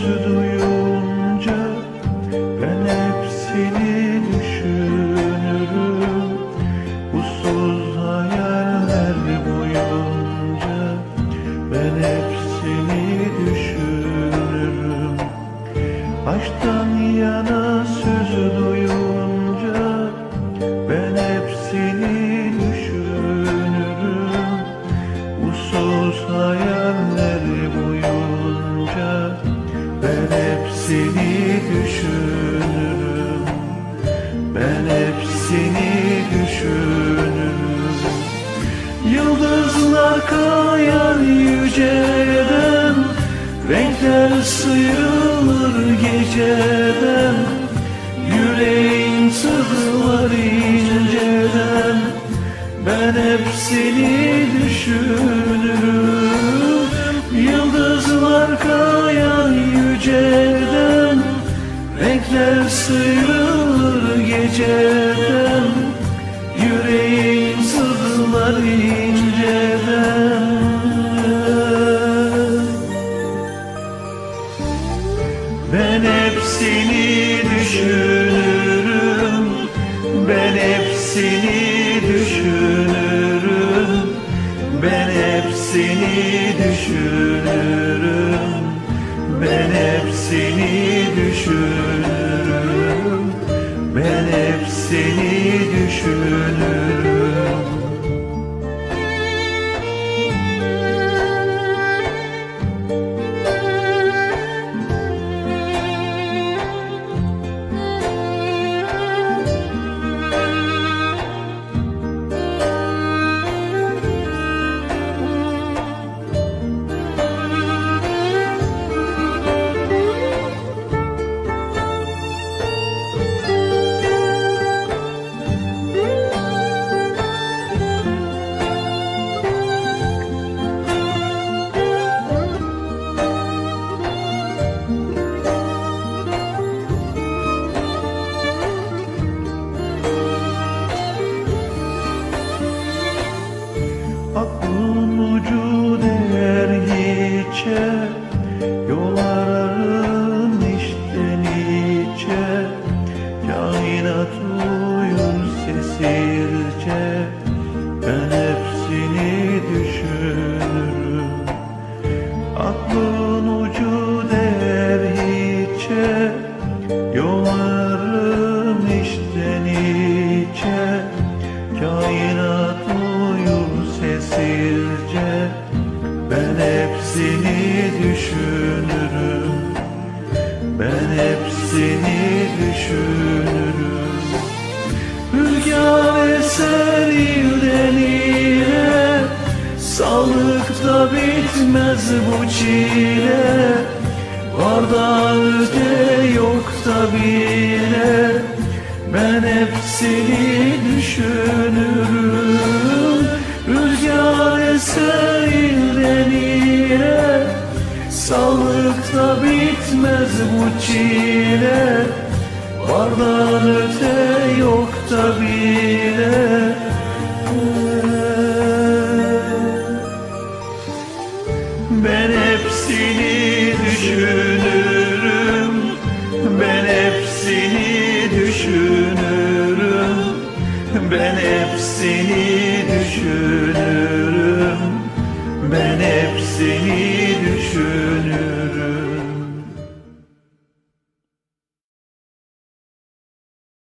sözü duyunca ben hep düşünürüm. Usuz hayaller boyunca ben hep düşünürüm. Aşktan Sıyrılır geceden Yüreğin sızlar inceden. Ben hep seni düşünürüm Yıldızlar kayar yüceden. Renkler sıyrılır geceden Yüreğin sızlar inceden düşünürüm. Ben hep seni düşünürüm. Ben hep seni düşünürüm Aklın ucu değer hiçe Yol ararım içten içe. Kainat uyur sessizce Ben hep seni düşünürüm. Aklın ucu değer hiçe Yol ararım içten içe. Kainat seni düşünürüm. Rüzgar eser ilden ile Sağlıkta bitmez bu çile. Var da öte yok da bile Ben hep seni Sağlıkta bitmez bu çile. Vardan öte yok da bile. Ben hep seni düşünürüm. Ben hep seni düşünürüm. Ben hep seni düşünürüm. Ben hep seni düşünürüm